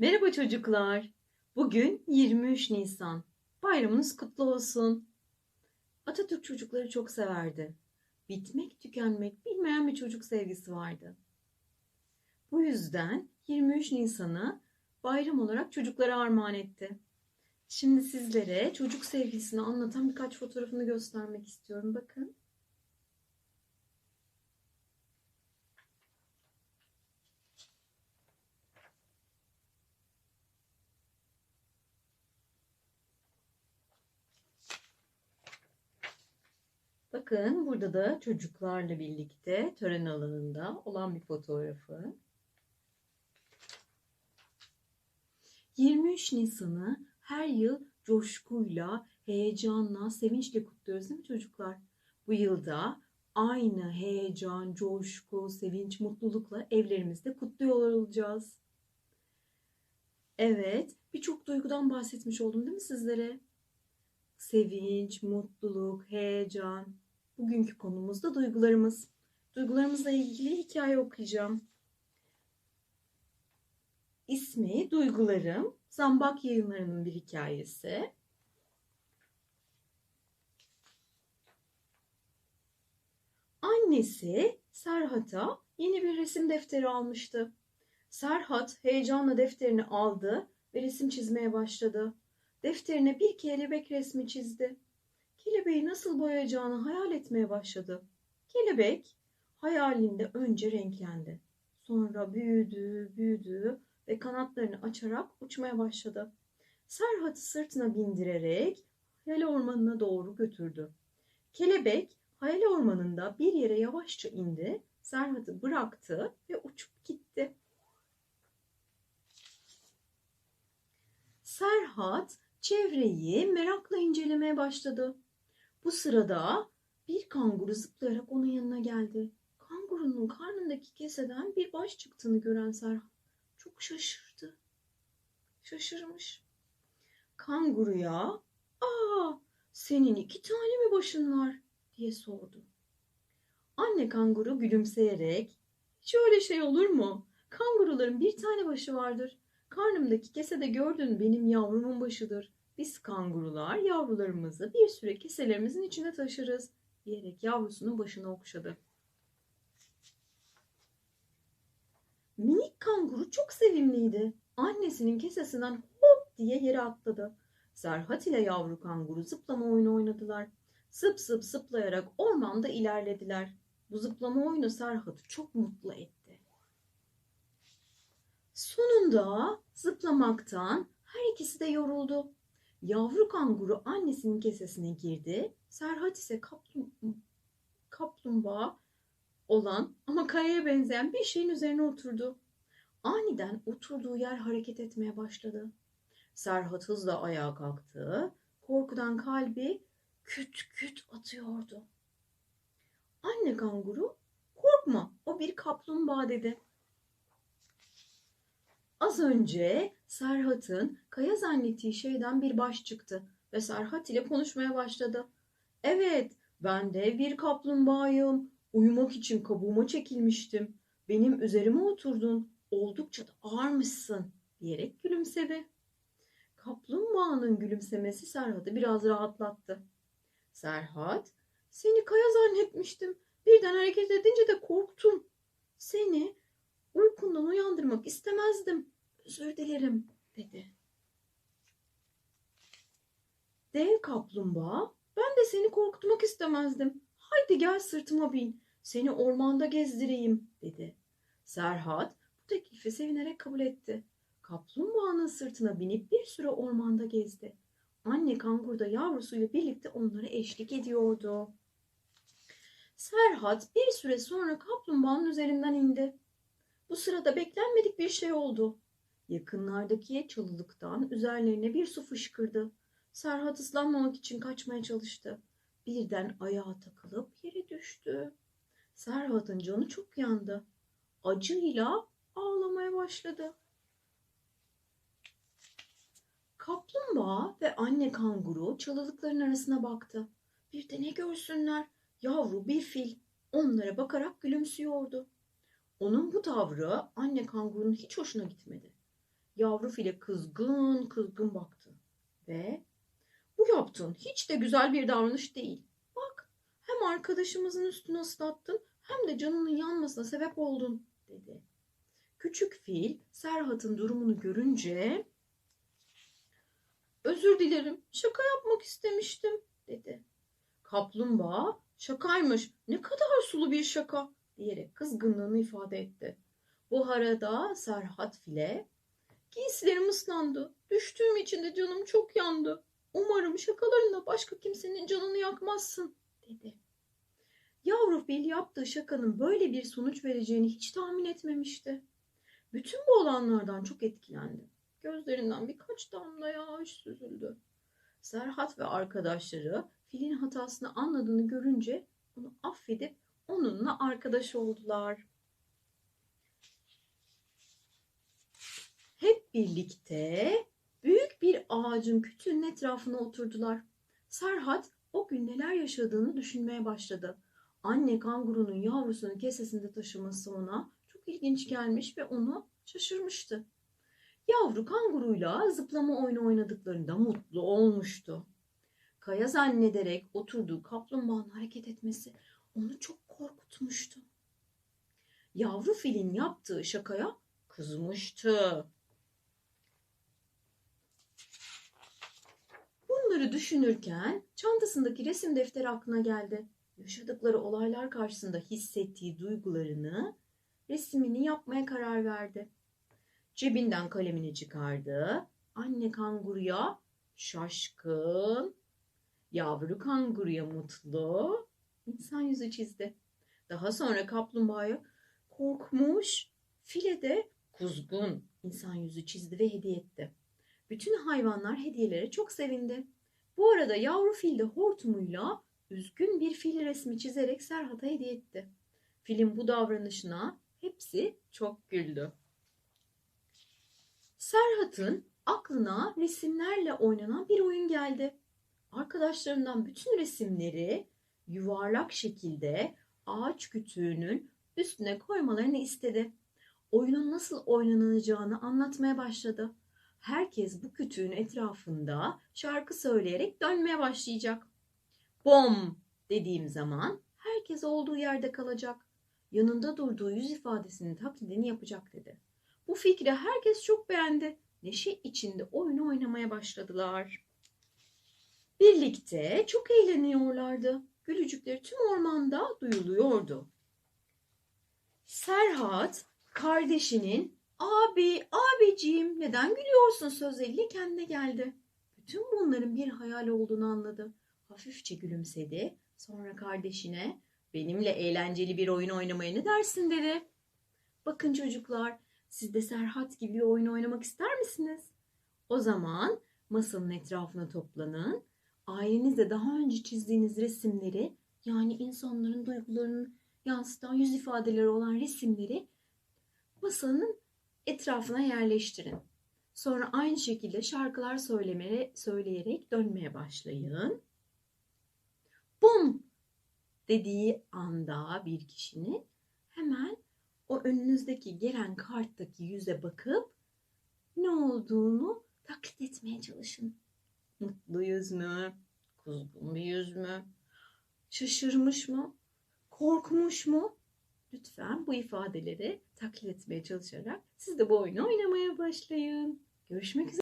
Merhaba çocuklar. Bugün 23 Nisan. Bayramınız kutlu olsun. Atatürk çocukları çok severdi. Bitmek tükenmek bilmeyen bir çocuk sevgisi vardı. Bu yüzden 23 Nisan'ı bayram olarak çocuklara armağan etti. Şimdi sizlere çocuk sevgisini anlatan birkaç fotoğrafını göstermek istiyorum. Bakın. Bakın burada da çocuklarla birlikte tören alanında olan bir fotoğrafı. 23 Nisan'ı her yıl coşkuyla, heyecanla, sevinçle kutluyoruz değil mi çocuklar? Bu yılda aynı heyecan, coşku, sevinç, mutlulukla evlerimizde kutluyor olacağız. Evet, birçok duygudan bahsetmiş oldum değil mi sizlere? Sevinç, mutluluk, heyecan. Bugünkü konumuz da duygularımız. Duygularımızla ilgili hikaye okuyacağım. İsmi Duygularım. Zambak yayınlarının bir hikayesi. Annesi Serhat'a yeni bir resim defteri almıştı. Serhat heyecanla defterini aldı ve resim çizmeye başladı. Defterine bir kelebek resmi çizdi. Kelebeği nasıl boyayacağını hayal etmeye başladı. Kelebek hayalinde önce renklendi. Sonra büyüdü, büyüdü ve kanatlarını açarak uçmaya başladı. Serhat'ı sırtına bindirerek hayal ormanına doğru götürdü. Kelebek hayal ormanında bir yere yavaşça indi, Serhat'ı bıraktı ve uçup gitti. Serhat çevreyi merakla incelemeye başladı. Bu sırada bir kanguru zıplayarak onun yanına geldi. Kangurunun karnındaki keseden bir baş çıktığını gören Serhat çok şaşırdı. Şaşırmış. Kanguruya, ''Aa, senin iki tane mi başın var?'' diye sordu. Anne kanguru gülümseyerek, ''Hiç öyle şey olur mu? Kanguruların bir tane başı vardır. Karnımdaki kesede gördüğün benim yavrumun başıdır. Biz kangurular yavrularımızı bir süre keselerimizin içinde taşırız diyerek yavrusunun başını okşadı. Minik kanguru çok sevimliydi. Annesinin kesesinden hop diye yere atladı. Serhat ile yavru kanguru zıplama oyunu oynadılar. Zıp zıp zıplayarak ormanda ilerlediler. Bu zıplama oyunu Serhat'ı çok mutlu etti. Sonunda zıplamaktan her ikisi de yoruldu. Yavru kanguru annesinin kesesine girdi. Serhat ise kaplum kaplumbağa olan ama kayaya benzeyen bir şeyin üzerine oturdu. Aniden oturduğu yer hareket etmeye başladı. Serhat hızla ayağa kalktı. Korkudan kalbi küt küt atıyordu. Anne kanguru korkma o bir kaplumbağa dedi. Az önce Serhat'ın kaya zannettiği şeyden bir baş çıktı ve Serhat ile konuşmaya başladı. Evet, ben de bir kaplumbağayım. Uyumak için kabuğuma çekilmiştim. Benim üzerime oturdun. Oldukça da ağırmışsın diyerek gülümsedi. Kaplumbağanın gülümsemesi Serhat'ı biraz rahatlattı. Serhat, seni kaya zannetmiştim. Birden hareket edince de korktum. Seni uyandırmak istemezdim. Özür dilerim dedi. Dev kaplumbağa ben de seni korkutmak istemezdim. Haydi gel sırtıma bin. Seni ormanda gezdireyim dedi. Serhat bu teklifi sevinerek kabul etti. Kaplumbağanın sırtına binip bir süre ormanda gezdi. Anne kanguru da yavrusuyla birlikte onlara eşlik ediyordu. Serhat bir süre sonra kaplumbağanın üzerinden indi. Bu sırada beklenmedik bir şey oldu. Yakınlardaki çalılıktan üzerlerine bir su fışkırdı. Serhat ıslanmamak için kaçmaya çalıştı. Birden ayağa takılıp yere düştü. Serhat'ın canı çok yandı. Acıyla ağlamaya başladı. Kaplumbağa ve anne kanguru çalılıkların arasına baktı. Bir de ne görsünler? Yavru bir fil onlara bakarak gülümsüyordu. Onun bu tavrı anne kangurunun hiç hoşuna gitmedi. Yavru file kızgın kızgın baktı ve bu yaptığın hiç de güzel bir davranış değil. Bak hem arkadaşımızın üstünü ıslattın hem de canının yanmasına sebep oldun dedi. Küçük fil Serhat'ın durumunu görünce özür dilerim şaka yapmak istemiştim dedi. Kaplumbağa şakaymış ne kadar sulu bir şaka diyerek kızgınlığını ifade etti. Bu arada Serhat file giysilerim ıslandı. Düştüğüm için de canım çok yandı. Umarım şakalarında başka kimsenin canını yakmazsın dedi. Yavru fil yaptığı şakanın böyle bir sonuç vereceğini hiç tahmin etmemişti. Bütün bu olanlardan çok etkilendi. Gözlerinden birkaç damla yaş süzüldü. Serhat ve arkadaşları filin hatasını anladığını görünce onu affedip onunla arkadaş oldular. Hep birlikte büyük bir ağacın kütüğünün etrafına oturdular. Serhat o gün neler yaşadığını düşünmeye başladı. Anne kangurunun yavrusunu kesesinde taşıması ona çok ilginç gelmiş ve onu şaşırmıştı. Yavru kanguruyla zıplama oyunu oynadıklarında mutlu olmuştu. Kaya zannederek oturduğu kaplumbağanın hareket etmesi onu çok korkutmuştu. Yavru filin yaptığı şakaya kızmıştı. Bunları düşünürken çantasındaki resim defteri aklına geldi. Yaşadıkları olaylar karşısında hissettiği duygularını resmini yapmaya karar verdi. Cebinden kalemini çıkardı. Anne kanguruya şaşkın, yavru kanguruya mutlu insan yüzü çizdi. Daha sonra kaplumbağaya korkmuş, file de kuzgun insan yüzü çizdi ve hediye etti. Bütün hayvanlar hediyelere çok sevindi. Bu arada yavru fil de hortumuyla üzgün bir fil resmi çizerek Serhat'a hediye etti. Filin bu davranışına hepsi çok güldü. Serhat'ın aklına resimlerle oynanan bir oyun geldi. Arkadaşlarından bütün resimleri yuvarlak şekilde ağaç kütüğünün üstüne koymalarını istedi. Oyunun nasıl oynanacağını anlatmaya başladı. Herkes bu kütüğün etrafında şarkı söyleyerek dönmeye başlayacak. Bom dediğim zaman herkes olduğu yerde kalacak. Yanında durduğu yüz ifadesinin taklidini yapacak dedi. Bu fikri herkes çok beğendi. Neşe içinde oyunu oynamaya başladılar. Birlikte çok eğleniyorlardı. Gülücükleri tüm ormanda duyuluyordu. Serhat kardeşinin abi abiciğim neden gülüyorsun sözleriyle kendine geldi. Bütün bunların bir hayal olduğunu anladı. Hafifçe gülümsedi. Sonra kardeşine benimle eğlenceli bir oyun oynamaya ne dersin dedi. Bakın çocuklar siz de Serhat gibi bir oyun oynamak ister misiniz? O zaman masanın etrafına toplanın. Ailenizde daha önce çizdiğiniz resimleri yani insanların duygularını yansıtan yüz ifadeleri olan resimleri masanın etrafına yerleştirin. Sonra aynı şekilde şarkılar söylemeye, söyleyerek dönmeye başlayın. Bum dediği anda bir kişinin hemen o önünüzdeki gelen karttaki yüze bakıp ne olduğunu taklit etmeye çalışın. Mutlu yüz mü? Kuzgun bir yüz mü? Şaşırmış mı? Korkmuş mu? Lütfen bu ifadeleri taklit etmeye çalışarak siz de bu oyunu oynamaya başlayın. Görüşmek üzere.